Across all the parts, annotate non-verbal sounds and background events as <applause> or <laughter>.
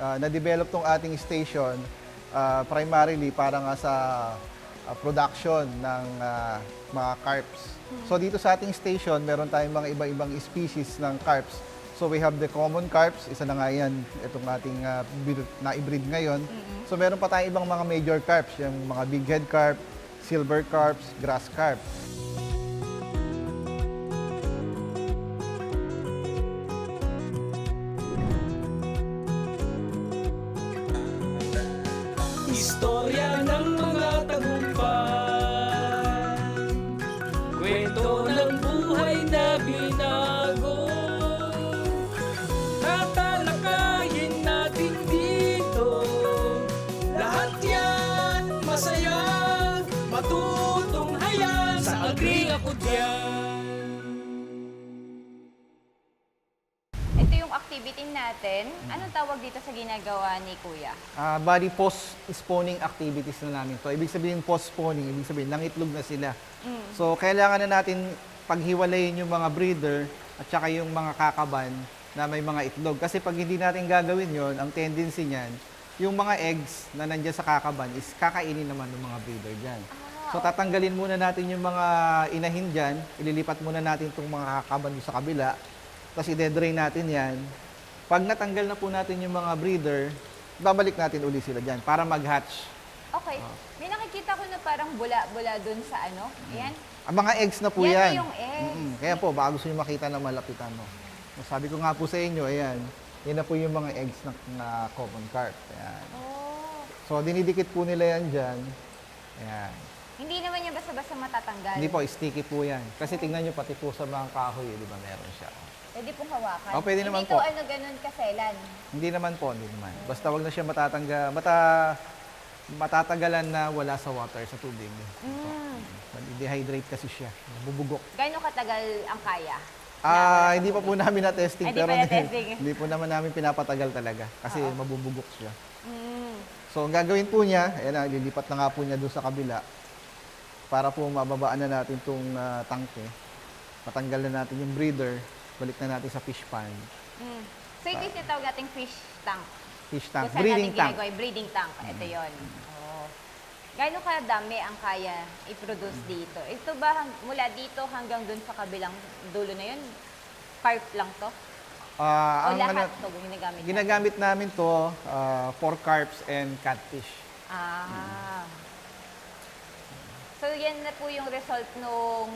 ah, na-develop tong ating station ah, primarily para nga sa ah, production ng ah, mga carps. So dito sa ating station, meron tayong mga iba-ibang species ng carps. So we have the common carps, isa na nga yan, itong ating bir- na-breed ngayon. So meron pa tayong ibang mga major carps, yung mga big head carp, silver carps, grass carp. cuento yung activity natin. Anong tawag dito sa ginagawa ni Kuya? Ah, body post-spawning activities na namin to. Ibig sabihin post-spawning, ibig sabihin nangitlog na sila. So kailangan na natin paghiwalayin yung mga breeder at saka yung mga kakaban na may mga itlog. Kasi pag hindi natin gagawin yon, ang tendency niyan, yung mga eggs na nandiyan sa kakaban is kakainin naman ng mga breeder dyan. So tatanggalin muna natin yung mga inahin dyan, ililipat muna natin itong mga kakaban sa kabila, tapos i-drain natin yan. Pag natanggal na po natin yung mga breeder, babalik natin uli sila dyan para mag-hatch. Okay. May nakikita ko na parang bula-bula dun sa ano. Ayan. Ang mga eggs na po Yan yan. yung eggs. Mm-mm. Kaya po, baka gusto nyo makita na malapitan mo. Sabi ko nga po sa inyo, ayan, yan na po yung mga eggs na, na common carp. Ayan. Oh. So, dinidikit po nila yan dyan. Ayan. Hindi naman yan basta-basta matatanggal. Hindi po, sticky po yan. Kasi tingnan nyo pati po sa mga kahoy, di ba, meron siya. Pwede pong hawakan. Oh, pwede naman Hindi po. to ano ganun kaselan. Hindi naman po, hindi naman. Basta wag na siya matatangga, mata, matatagalan na wala sa water, sa tubig. Mm. Dehydrate kasi siya, bubugok. Gaano katagal ang kaya? Ah, hindi pa po namin na-testing, Ay, hindi pero pa <laughs> na-testing. hindi po naman namin pinapatagal talaga kasi Oo. mabubugok siya. Mm. So, ang gagawin po niya, ayan na, lilipat na nga po niya doon sa kabila para po mababaan na natin itong tangke. Patanggal na natin yung breeder, balik na natin sa fish pond. Mm. So ito yung tinatawag nating fish tank. Fish Kung tank, saan breeding natin tank. ginagawa breeding tank. Ito yon. Oh. Gaano kadami ang kaya i-produce dito? Ito ba hang- mula dito hanggang dun sa kabilang dulo na yun? Carp lang to? Ah, o ang lahat ano- to ginagamit natin? Ginagamit namin to ah, for carps and catfish. Ah. So yan na po yung result nung,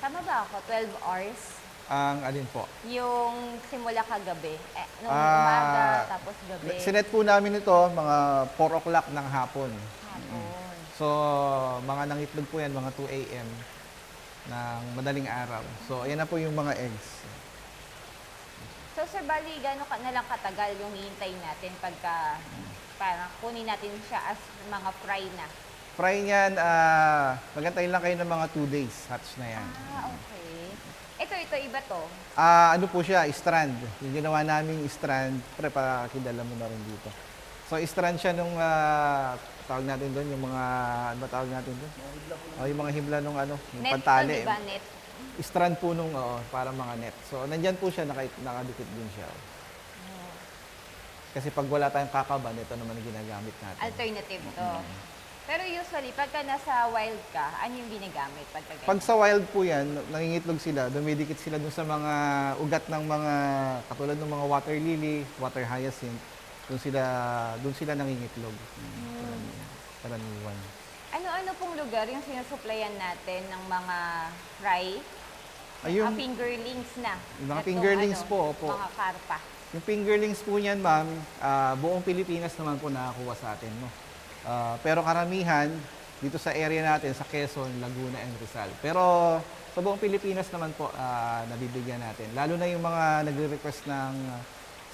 tama ba ako, 12 hours? Ang alin po. Yung simula kagabi. Eh, nung Ah, umaga, tapos gabi. Sinet po namin ito mga 4 o'clock ng hapon. Hapon. So, mga nangitlog po yan, mga 2 a.m. ng madaling araw. So, ayan na po yung mga eggs. So, Sir Bali, gano'n ka na lang katagal yung hihintayin natin pagka parang kunin natin siya as mga fry na? Fry niyan, ah, magantayin lang kayo ng mga 2 days. Hatch na yan. Ah, okay. Ito, ito, iba to. Ah, ano po siya, strand. Yung ginawa naming strand, pre, pakidala mo na rin dito. So, strand siya nung, ah, tawag natin doon, yung mga, ano ba tawag natin doon? Oh, yung mga himla nung ano, yung Net pantali. to, di ba? Net. Strand po nung, oo, para mga net. So, nandyan po siya, naka, nakadikit din siya. Kasi pag wala tayong kakaban, ito naman ang ginagamit natin. Alternative to. Pero usually, pagka nasa wild ka, ano yung ginagamit pagka ganyan? Pag sa wild po yan, nangingitlog sila, dumidikit sila dun sa mga ugat ng mga, katulad ng mga water lily, water hyacinth, dun sila, dun sila nangingitlog. Hmm. Karaniwan. Ano-ano pong lugar yung sinusuplayan natin ng mga fry? Ayun. Mga fingerlings na. Yung mga Itong fingerlings ano, po, opo. Mga karpa. Yung fingerlings po niyan, ma'am, ah, buong Pilipinas naman po nakakuha sa atin. No? Ah, pero karamihan, dito sa area natin, sa Quezon, Laguna, and Rizal. Pero sa buong Pilipinas naman po, ah, nabibigyan natin. Lalo na yung mga nagre-request ng,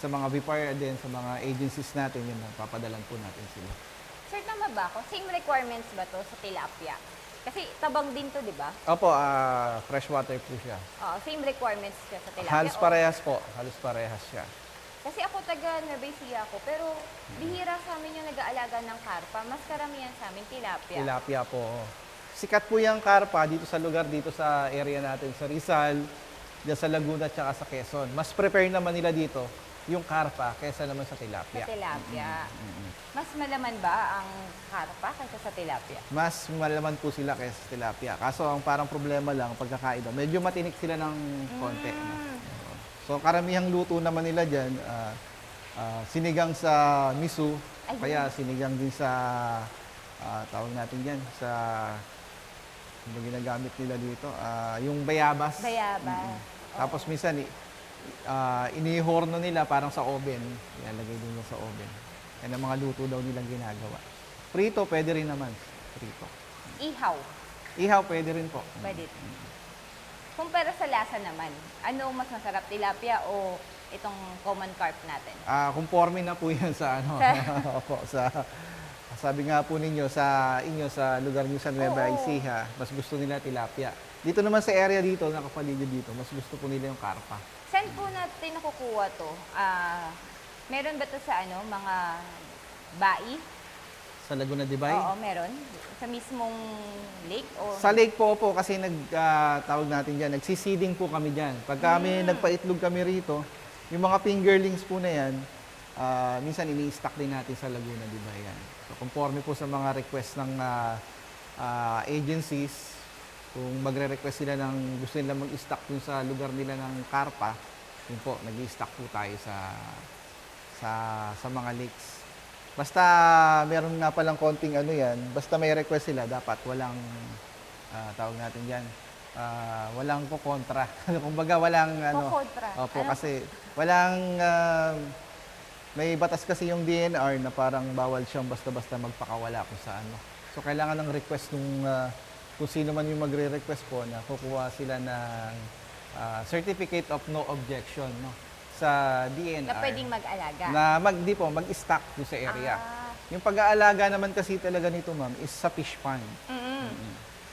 sa mga VPAR din, sa mga agencies natin, yun, papadalan po natin sila. Sir, tama ba ako? Same requirements ba to sa tilapia? Kasi tabang din to, di ba? Opo, ah, freshwater po siya. Oo, same requirements siya sa tilapia. Halos parehas po. Halos parehas siya. Kasi ako taga Nueva Ecija ako, pero bihira sa amin yung nag-aalaga ng karpa. Mas karamihan sa amin tilapia. Tilapia po. Sikat po yung karpa dito sa lugar, dito sa area natin, sa Rizal, dyan sa Laguna at sa Quezon. Mas prepare naman nila dito yung karpa kaysa naman sa Sa tilapia. tilapia. Mas malaman ba ang karpa kaysa sa tilapia? Mas malaman po sila kaysa sa tilapia. Kaso ang parang problema lang, pagkakaiba, medyo matinik sila ng konti. Mm. So karamihang luto naman nila dyan, ah, ah, sinigang sa miso, Ayun. kaya sinigang din sa, ah, tawag natin dyan, sa, ano ginagamit nila dito? Ah, yung bayabas. Bayabas. Tapos minsan, ah, inihorno nila parang sa oven. Ilalagay din nila sa oven. Yan ang mga luto daw nilang ginagawa. Prito, pwede rin naman. Prito. Ihaw. Ihaw, pwede rin po. Pwede. Kumpara sa lasa naman, ano mas masarap, tilapia o itong common carp natin? Ah, conforme na po <laughs> 'yan sa ano. <laughs> Opo, sa sabi nga po ninyo sa inyo sa lugar niyo sa Nueva Oo. Ecija, mas gusto nila tilapia. Dito naman sa area dito, nakapaligid dito, mas gusto po nila yung karpa. Saan po natin nakukuha to? Ah, meron ba to sa ano, mga bai? Sa Laguna de Bay. Oo, meron. Sa mismong lake o Sa lake po po kasi nag ah, tawag natin diyan, nagsisiding po kami diyan. Pag kami nagpaitlog kami rito, yung mga fingerlings po na yan, ah, minsan ini-stock din natin sa Laguna de Bay yan. So conforme po sa mga request ng ah, ah, agencies, kung magre-request sila ng gusto nila mag-stock dun sa lugar nila ng karpa, yun po, nag-stock po tayo sa sa sa mga lakes. Basta meron nga palang konting ano yan, basta may request sila, dapat walang, ah, tawag natin yan, ah, walang po kontra. <laughs> Kumbaga walang ano. Kukontra. Opo, Ano? kasi walang, ah, may batas kasi yung DNR na parang bawal siyang basta-basta magpakawala kung sa ano. So kailangan ng request nung ah, kung sino man yung magre-request po na kukuha sila ng ah, certificate of no objection no sa DNR na pwedeng mag-alaga. na mag di po mag-stock doon sa area. Ah. Yung pag-aalaga naman kasi talaga nito, ma'am, is sa fish pond. Mm-mm.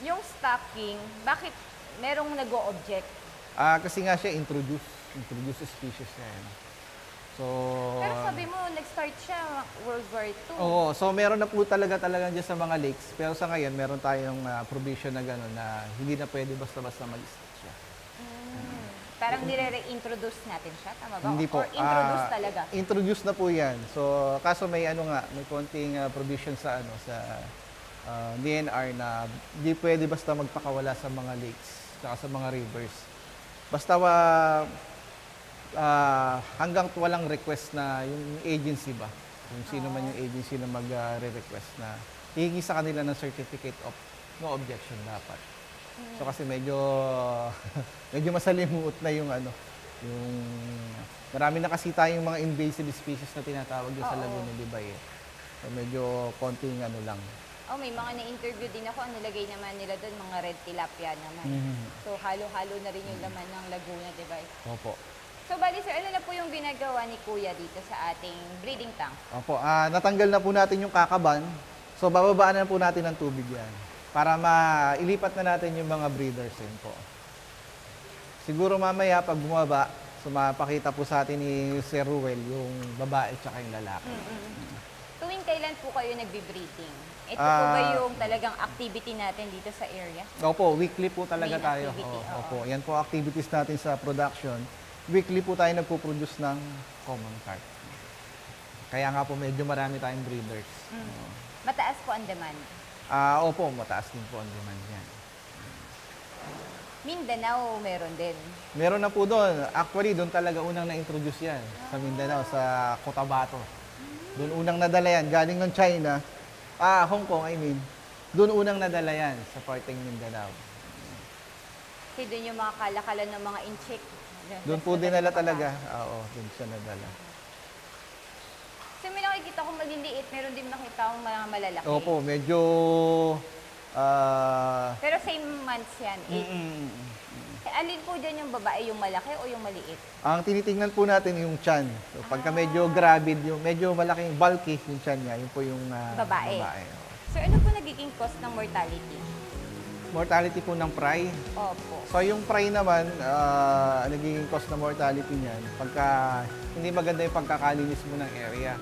Yung stocking, bakit merong nag-o-object? Ah, kasi nga siya introduce, introduce species niya. yan. So, Pero sabi mo, nag-start siya World War II. Oo, so meron na po talaga talaga dyan sa mga lakes. Pero sa ngayon, meron tayong ah, provision na gano'n na hindi na pwede basta-basta. Mm. Parang nire-reintroduce natin siya, tama ba? Hindi po. Or introduce ah, talaga? Introduce na po yan. So, kaso may ano nga, may konting ah, provision sa ano sa ah, DNR na hindi pwede basta magpakawala sa mga lakes saka sa mga rivers. Basta wa ah, hanggang walang request na yung agency ba, kung sino man yung agency na mag-re-request na hihingi sa kanila ng certificate of no objection dapat. So kasi medyo <laughs> medyo masalimuot na yung ano, yung marami na kasi tayong mga invasive species na tinatawag doon sa Oo. Laguna de Bay. eh. So medyo konting ano lang. Oh, may mga na-interview din ako. Ang nilagay naman nila doon, mga red tilapia naman. Mhm. So, halo-halo na rin yung laman ng Laguna, di ba? Opo. So, bali sir, ano na po yung ginagawa ni Kuya dito sa ating breeding tank? Opo, ah, natanggal na po natin yung kakaban. So bababaan na po natin ng tubig yan para mailipat na natin yung mga breeders din po. Siguro mamaya pag bumaba, so mapakita po sa atin ni Sir Ruel yung babae at yung lalaki. Tuwing kailan po kayo nagbe-breeding? Ito po ba Ah. yung talagang activity natin dito sa area? Opo, weekly po talaga Main tayo. activity, oo. Opo, yan po activities natin sa production. Weekly po tayo nagpo-produce ng common carp. Kaya nga po medyo marami tayong breeders. Oo. Mataas po ang demand. Ah, opo, mataas din po ang demand yan. Mindanao meron din. Meron na po doon. Actually, doon talaga unang na-introduce yan sa Mindanao, sa Cotabato. Doon unang nadala yan. Galing ng China, ah, Hong Kong, I mean. Doon unang nadala yan sa parteng Mindanao. Kasi doon yung mga kalakalan ng mga inchik. Doon po dinala talaga. Ah, Oo, doon siya nadala. Kasi may nakikita ko maliliit, meron din nakita akong mga malalaki. Opo, medyo... ah Pero same months yan. mm, Eh, mm, mm, mm. eh, alin po dyan yung babae, yung malaki o yung maliit? Ang tinitingnan po natin yung chan. So, pagka medyo gravid, yung medyo malaking bulky yung chan niya, yun po yung ah, Babae. oo. So ano po nagiging cost ng mortality? Mortality po ng fry. Opo. So yung fry naman, ah, nagiging cost na mortality niyan pagka hindi maganda yung pagkakalinis mo ng area.